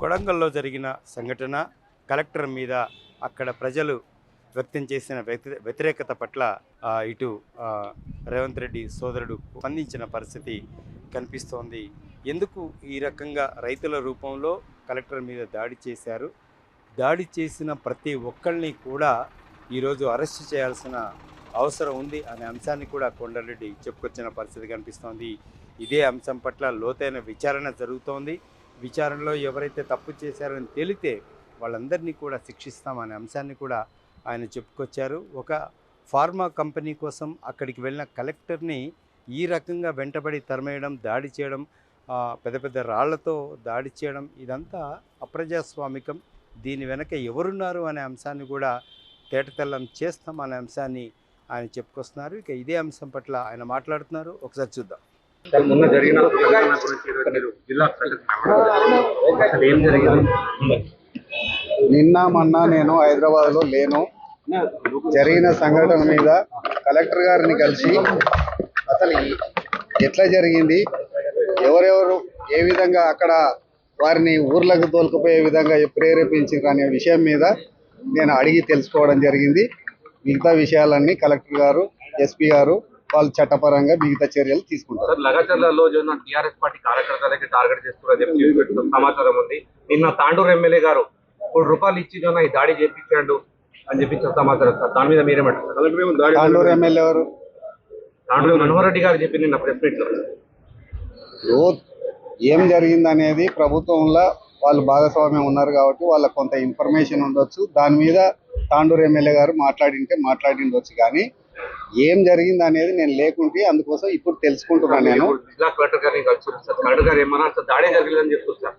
కొడంగల్లో జరిగిన సంఘటన కలెక్టర్ మీద అక్కడ ప్రజలు వ్యక్తం చేసిన వ్యతిరేకత పట్ల ఇటు రేవంత్ రెడ్డి సోదరుడు స్పందించిన పరిస్థితి కనిపిస్తోంది. ఎందుకు ఈ రకంగా రైతుల రూపంలో కలెక్టర్ మీద దాడి చేశారు? దాడి చేసిన ప్రతి ఒక్కరిని కూడా ఈరోజు అరెస్ట్ చేయాల్సిన అవసరం ఉంది అనే అంశాన్ని కూడా కొండరెడ్డి చెప్పుకొచ్చిన పరిస్థితి కనిపిస్తోంది. ఇదే అంశం పట్ల లోతైన విచారణ జరుగుతోంది. విచారణలో ఎవరైతే తప్పు చేశారని తేలితే వాళ్ళందరినీ కూడా శిక్షిస్తామనే అంశాన్ని కూడా ఆయన చెప్పుకొచ్చారు. ఒక ఫార్మా కంపెనీ కోసం అక్కడికి వెళ్ళిన కలెక్టర్ని ఈ రకంగా వెంటబడి తరిమేయడం దాడి చేయడం పెద్ద పెద్ద రాళ్ళతో దాడి చేయడం ఇదంతా అప్రజాస్వామికం. దీని వెనక ఎవరున్నారు అనే అంశాన్ని కూడా తేటతెల్లం చేస్తాం అనే అంశాన్ని ఆయన చెప్పుకొస్తున్నారు. ఇక ఇదే అంశం పట్ల ఆయన మాట్లాడుతున్నారు. ఒకసారి చూద్దాం. మొన్న జరిగిన సంఘటన గురించి మీరు జిల్లా అసలు ఏం జరిగింది? నిన్న మొన్న నేను హైదరాబాద్లో లేను. జరిగిన సంఘటన మీద కలెక్టర్ గారిని కలిసి అసలు ఎట్లా జరిగింది? ఎవరెవరు ఏ విధంగా అక్కడ వారిని ఊర్లకు తోలుకుపోయే విధంగా ప్రేరేపించారు అనే విషయం మీద నేను అడిగి తెలుసుకోవడం జరిగింది. మిగతా విషయాలన్నీ కలెక్టర్ గారు ఎస్పీ గారు వాళ్ళు చట్టపరంగా మిగతా చర్యలు తీసుకుంటారు. సార్ లగచర్లలో జోన్న టీఆర్ఎస్ పార్టీ కార్యకర్తలకి టార్గెట్ చేస్తున్నారని సమాచారం ఉంది. నిన్న తాండూరు ఎమ్మెల్యే గారు కోటి రూపాయలు ఇచ్చి ఈ దాడి చేపించాడు అని చెప్పి సమాచారం సార్. దాని మీద మీరేమంటారు తాండూరు ఎమ్మెల్యే ఎవరు? తాండూరు మనోహర్ రెడ్డి గారు చెప్పి నిన్న ప్రెస్ మీట్లో ఏం జరిగిందనేది ప్రభుత్వంలో వాళ్ళు భాగస్వామ్యం ఉన్నారు కాబట్టి వాళ్ళకి కొంత ఇన్ఫర్మేషన్ ఉండొచ్చు. దాని మీద తాండూరు ఎమ్మెల్యే గారు మాట్లాడింటే మాట్లాడిండొచ్చు కానీ ఏం జరిగింది అనేది నేను లేకుంటే అందుకోసం ఇప్పుడు తెలుసుకుంటున్నాను నేను. ఇప్పుడు జిల్లా కలెక్టర్ గారిని కలిసి సార్. కలెక్టర్ గారు ఏమన్నా సార్ దాడి జరగలేదని చెప్తున్నారు సార్.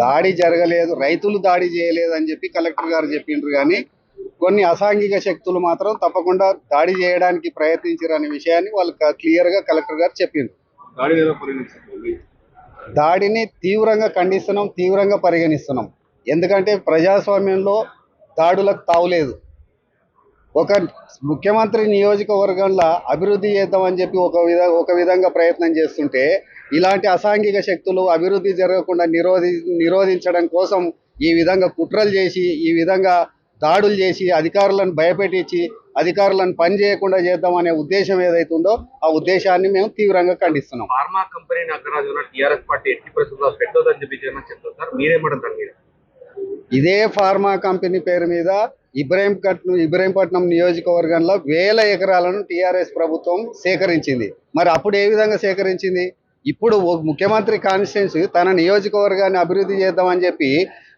దాడి జరగలేదు. రైతులు దాడి చేయలేదు అని చెప్పి కలెక్టర్ గారు చెప్పిండ్రు కానీ కొన్ని అసాంఘిక శక్తులు మాత్రం తప్పకుండా దాడి చేయడానికి ప్రయత్నించారు అనే విషయాన్ని వాళ్ళు క్లియర్గా కలెక్టర్ గారు చెప్పిండ్రు. దాడిని తీవ్రంగా ఖండిస్తున్నాం తీవ్రంగా పరిగణిస్తున్నాం. ఎందుకంటే ప్రజాస్వామ్యంలో దాడులకు తావులేదు. ఒక ముఖ్యమంత్రి నియోజకవర్గంలో అభివృద్ధి చేద్దామని చెప్పి ఒక విధ ఒక విధంగా ప్రయత్నం చేస్తుంటే ఇలాంటి అసాంఘిక శక్తులు అభివృద్ధి జరగకుండా నిరోధి నిరోధించడం కోసం ఈ విధంగా కుట్రలు చేసి ఈ విధంగా దాడులు చేసి అధికారులను భయపెట్టించి అధికారులను పని చేయకుండా చేద్దామనే ఉద్దేశం ఏదైతుందో ఆ ఉద్దేశాన్ని మేము తీవ్రంగా ఖండిస్తున్నాం. ఫార్మా ఉన్న టీఆర్ఎస్ పార్టీ ఎట్టి పరిస్థితుల్లో పెట్టొద్దని చెప్పి మీరేమంటారు ఇదే ఫార్మా కంపెనీ పేరు మీద ఇబ్రాహీంపట్నం ఇబ్రాహీంపట్నం నియోజకవర్గంలో వేల ఎకరాలను టీఆర్ఎస్ ప్రభుత్వం సేకరించింది. మరి అప్పుడు ఏ విధంగా సేకరించింది? ఇప్పుడు ముఖ్యమంత్రి కాన్స్టిట్యున్సీ తన నియోజకవర్గాన్ని అభివృద్ధి చేద్దామని చెప్పి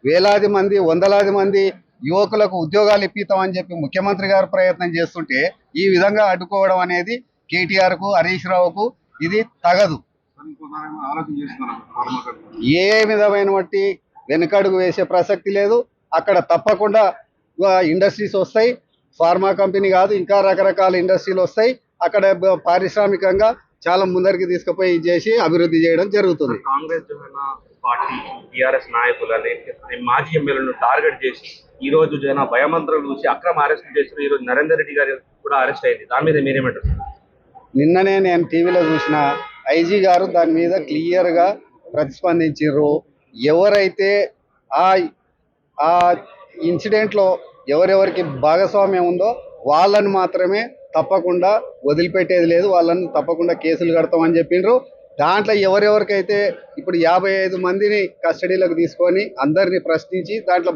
వేలాది మంది వందలాది మంది యువకులకు ఉద్యోగాలు ఇప్పిస్తామని చెప్పి ముఖ్యమంత్రి గారు ప్రయత్నం చేస్తుంటే ఈ విధంగా అడ్డుకోవడం అనేది కేటీఆర్కు హరీష్ రావుకు ఇది తగదు. ఏ విధమైన బట్టి వెనుకడుగు వేసే ప్రసక్తి లేదు. అక్కడ తప్పకుండా ఇండస్ట్రీస్ వస్తాయి. ఫార్మా కంపెనీ కాదు ఇంకా రకరకాల ఇండస్ట్రీలు వస్తాయి. అక్కడ పారిశ్రామికంగా చాలా ముందరికి తీసుకుపోయి చేసి అభివృద్ధి చేయడం జరుగుతుంది. కాంగ్రెస్ పార్టీ టిఆర్ఎస్ నాయకులని మాజీ ఎమ్మెల్యేలను టార్గెట్ చేసి ఈ రోజు జన భయమంత్రం చూసి అక్రమ అరెస్ట్ చేసిన ఈ రోజు నరేందర్ రెడ్డి గారు కూడా అరెస్ట్ అయింది. దాని మీద మీరేమంటారు? నిన్ననే నేను టీవీలో చూసిన ఐజీ గారు దాని మీద క్లియర్గా ప్రతిస్పందించారు ఎవరైతే ఆ ఆ ఇన్సిడెంట్లో ఎవరెవరికి భాగస్వామ్యం ఉందో వాళ్ళని మాత్రమే తప్పకుండా వదిలిపెట్టేది లేదు. వాళ్ళని తప్పకుండా కేసులు కడతామని చెప్పిండ్రు దాంట్లో ఎవరెవరికైతే ఇప్పుడు యాభై ఐదు మందిని కస్టడీలోకి తీసుకొని అందరినీ ప్రశ్నించి దాంట్లో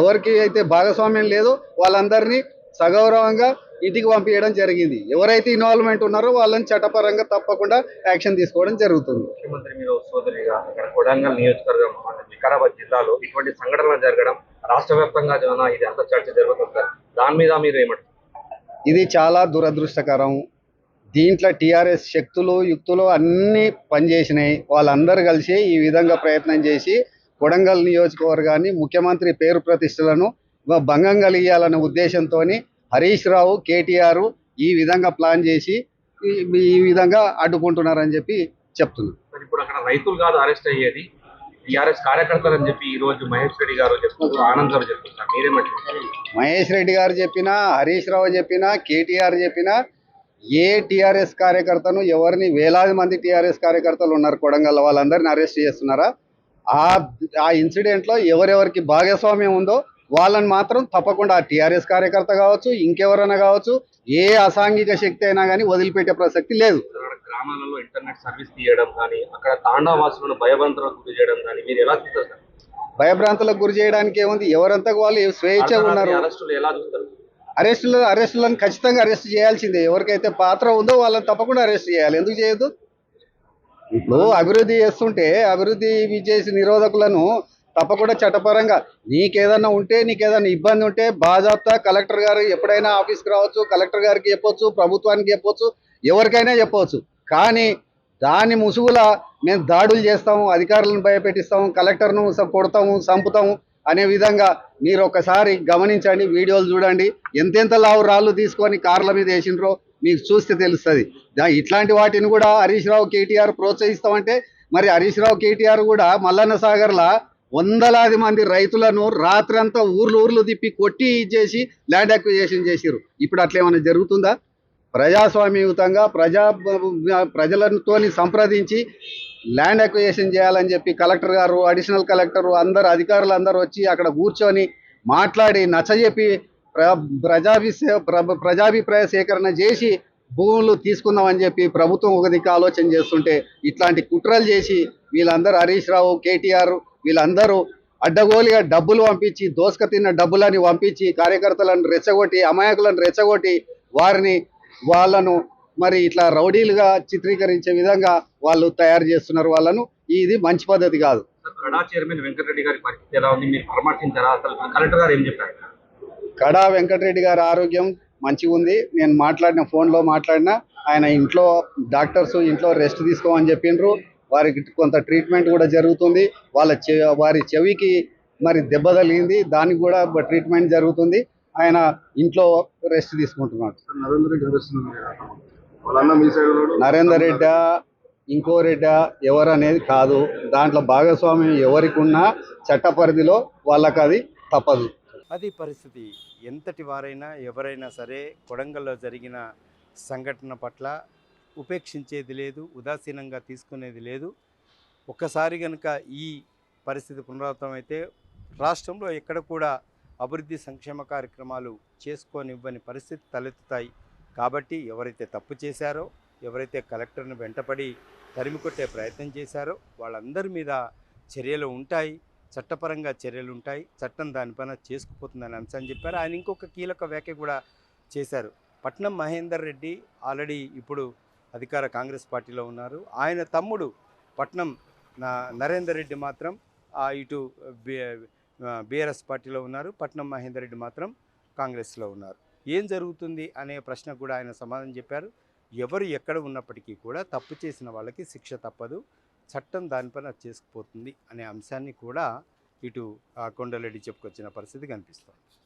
ఎవరికి అయితే భాగస్వామ్యం లేదో వాళ్ళందరినీ సగౌరవంగా ఇంటికి పంపించడం జరిగింది. ఎవరైతే ఇన్వాల్వ్మెంట్ ఉన్నారో వాళ్ళని చట్టపరంగా తప్పకుండా యాక్షన్ తీసుకోవడం జరుగుతుంది. ముఖ్యమంత్రి మీరు సోదరిగా ఇక్కడ కొడంగల్ నియోజకవర్గం వికారాబాద్ జిల్లాలో ఇటువంటి సంఘటనలు జరగడం రాష్ట్ర వ్యాప్తంగా జన ఇది అంత చర్చ జరుగుతుంది? సార్ దాని మీద మీరు ఏమంటారు? ఇది చాలా దురదృష్టకరం. దీంట్లో టీఆర్ఎస్ శక్తులు యుక్తులు అన్నీ పనిచేసినాయి. వాళ్ళందరూ కలిసి ఈ విధంగా ప్రయత్నం చేసి కొడంగల్ నియోజకవర్గాన్ని ముఖ్యమంత్రి పేరు ప్రతిష్టలను భంగం కలిగియాలనే ఉద్దేశంతో హరీష్ రావు కేటీఆర్ ఈ విధంగా ప్లాన్ చేసి ఈ- విధంగా అడ్డుకుంటున్నారని చెప్పి చెప్తున్నారు ఇప్పుడు అక్కడ రైతులు కాదు అరెస్ట్ అయ్యేది. టిఆర్ఎస్ కార్యకర్తలు అని చెప్పి ఈ రోజు మహేష్ రెడ్డి గారు చెప్తున్నారు ఆనంద్ గారు చెప్తున్నారు. మీరేమంటారు? మహేష్ రెడ్డి గారు చెప్పినా హరీష్ రావు చెప్పినా కేటీఆర్ చెప్పినా ఏ టీఆర్ఎస్ కార్యకర్తను ఎవరిని వేలాది మంది టీఆర్ఎస్ కార్యకర్తలు ఉన్నారు కొడంగల్ వాళ్ళందరిని అరెస్ట్ చేస్తున్నారా? ఆ ఆ ఇన్సిడెంట్లో ఎవరెవరికి భాగస్వామ్యం ఉందో వాళ్ళని మాత్రం తప్పకుండా ఆ టీఆర్ఎస్ కార్యకర్త కావచ్చు ఇంకెవరైనా కావచ్చు ఏ అసాంఘిక శక్తి అయినా కానీ వదిలిపెట్టే ప్రసక్తి లేదు. గ్రామాలలో ఇంటర్నెట్ సర్వీస్ తీయడం కానీ అక్కడ తాండావాసులను భయభ్రాంతులకు గురి చేయడం కానీ మీరు ఎలా చూస్తారు సార్? భయభ్రాంతులకు గురి చేయడానికి ఏముంది? ఎవరంతకు వాళ్ళు స్వేచ్ఛగా ఉన్నారు. అరెస్టులు ఎలా చూస్తారు? అరెస్టులు అరెస్టులను ఖచ్చితంగా అరెస్ట్ చేయాల్సిందే. ఎవరికైతే పాత్ర ఉందో వాళ్ళని తప్పకుండా అరెస్ట్ చేయాలి. ఎందుకు చేయొద్దు? ఇప్పుడు అభివృద్ధి చేస్తుంటే అభివృద్ధి చేసి నిరోధకులను తప్పకుండా చట్టపరంగా నీకేదన్నా ఉంటే నీకేదన్నా ఇబ్బంది ఉంటే బాజాప్తా కలెక్టర్ గారు ఎప్పుడైనా ఆఫీస్కి రావచ్చు కలెక్టర్ గారికి చెప్పొచ్చు ప్రభుత్వానికి చెప్పొచ్చు ఎవరికైనా చెప్పవచ్చు కానీ దాని ముసుగుల మేము దాడులు చేస్తాము అధికారులను భయపెట్టిస్తాము కలెక్టర్ను కొడతాము చంపుతాము అనే విధంగా మీరు ఒకసారి గమనించండి వీడియోలు చూడండి. ఎంతెంత లావు రాళ్ళు తీసుకొని కార్ల మీద వేసినరో మీకు చూస్తే తెలుస్తుంది. దా- ఇట్లాంటి వాటిని కూడా హరీష్ రావు కేటీఆర్ ప్రోత్సహిస్తామంటే మరి హరీష్ రావు కేటీఆర్ కూడా మల్లన్న సాగర్లా వందలాది మంది రైతులను రాత్రంతా ఊర్లు ఊర్లు తిప్పి కొట్టి ఇచ్చేసి ల్యాండ్ అక్విజేషన్ చేసిరు ఇప్పుడు అట్లేమైనా జరుగుతుందా? ప్రజాస్వామ్యయుతంగా ప్రజా ప్రజలతో సంప్రదించి ల్యాండ్ అక్విజేషన్ చేయాలని చెప్పి కలెక్టర్ గారు అడిషనల్ కలెక్టర్ అందరు అధికారులు అందరూ వచ్చి అక్కడ కూర్చొని మాట్లాడి నచ్చజెప్పి ప్ర ప్రజాభిసే ప్ర- ప్రజాభిప్రాయ సేకరణ చేసి భూములు తీసుకుందామని చెప్పి ప్రభుత్వం ఒక దిక్కు ఆలోచన చేస్తుంటే ఇట్లాంటి కుట్రలు చేసి వీళ్ళందరూ హరీష్ రావు కేటీఆర్ వీళ్ళందరూ అడ్డగోలుగా డబ్బులు పంపించి దోసక తిన్న డబ్బులని పంపించి కార్యకర్తలను రెచ్చగొట్టి అమాయకులను రెచ్చగొట్టి వారిని వాళ్ళను మరి ఇట్లా రౌడీలుగా చిత్రీకరించే విధంగా వాళ్ళు తయారు చేస్తున్నారు వాళ్ళను ఇది మంచి పద్ధతి కాదు. కడా చైర్మన్ వెంకటరెడ్డి గారి పరిస్థితి ఎలా ఉంది? మీరు పరామర్శించారా? అసలు కలెక్టర్ గారు ఏం చెప్పారు? కడా వెంకటరెడ్డి గారి ఆరోగ్యం మంచిగా ఉంది. నేను మాట్లాడిన ఫోన్లో మాట్లాడినా ఆయన ఇంట్లో డాక్టర్స్ ఇంట్లో రెస్ట్ తీసుకోమని చెప్పిండ్రు వారికి కొంత ట్రీట్మెంట్ కూడా జరుగుతుంది. వాళ్ళ వారి చెవికి మరి దెబ్బ తగిలింది. దానికి కూడా ట్రీట్మెంట్ జరుగుతుంది. ఆయన ఇంట్లో రెస్ట్ తీసుకుంటున్నాడు. నరేంద్ర రెడ్డి అరెస్ట్ వాళ్ళన్న మీ సైడ్ ఉన్నాడు నరేందర్ రెడ్డా ఇంకో రెడ్డా ఎవరు అనేది కాదు. దాంట్లో భాగస్వామ్యం ఎవరికి ఉన్నా చట్ట పరిధిలో వాళ్ళకి అది తప్పదు. అది పరిస్థితి. ఎంతటి వారైనా ఎవరైనా సరే కొడంగల్లో జరిగిన సంఘటన పట్ల ఉపేక్షించేది లేదు ఉదాసీనంగా తీసుకునేది లేదు. ఒక్కసారి కనుక ఈ పరిస్థితి పునరావృతం అయితే రాష్ట్రంలో ఎక్కడ కూడా అభివృద్ధి సంక్షేమ కార్యక్రమాలు చేసుకోనివ్వని పరిస్థితి తలెత్తుతాయి. కాబట్టి ఎవరైతే తప్పు చేశారో ఎవరైతే కలెక్టర్ను వెంటపడి తరిమి కొట్టే ప్రయత్నం చేశారో వాళ్ళందరి మీద చర్యలు ఉంటాయి. చట్టపరంగా చర్యలు ఉంటాయి. చట్టం దానిపైన చేసుకుపోతుందని అంశాన్ని చెప్పారు. ఆయన ఇంకొక కీలక వ్యాఖ్య కూడా చేశారు. పట్నం మహేందర్ రెడ్డి ఆల్రెడీ ఇప్పుడు అధికార కాంగ్రెస్ పార్టీలో ఉన్నారు. ఆయన తమ్ముడు పట్నం నా నరేందర్ రెడ్డి మాత్రం ఇటు బీఆర్ఎస్ పార్టీలో ఉన్నారు. పట్నం మహేందర్ రెడ్డి మాత్రం కాంగ్రెస్లో ఉన్నారు. ఏం జరుగుతుంది అనే ప్రశ్నకు కూడా ఆయన సమాధానం చెప్పారు. ఎవరు ఎక్కడ ఉన్నప్పటికీ కూడా తప్పు చేసిన వాళ్ళకి శిక్ష తప్పదు. చట్టం దానిపైన చేసుకుపోతుంది అనే అంశాన్ని కూడా ఇటు కొండలెడ్డి కొండలరెడ్డి చెప్పుకొచ్చిన పరిస్థితి కనిపిస్తుంది.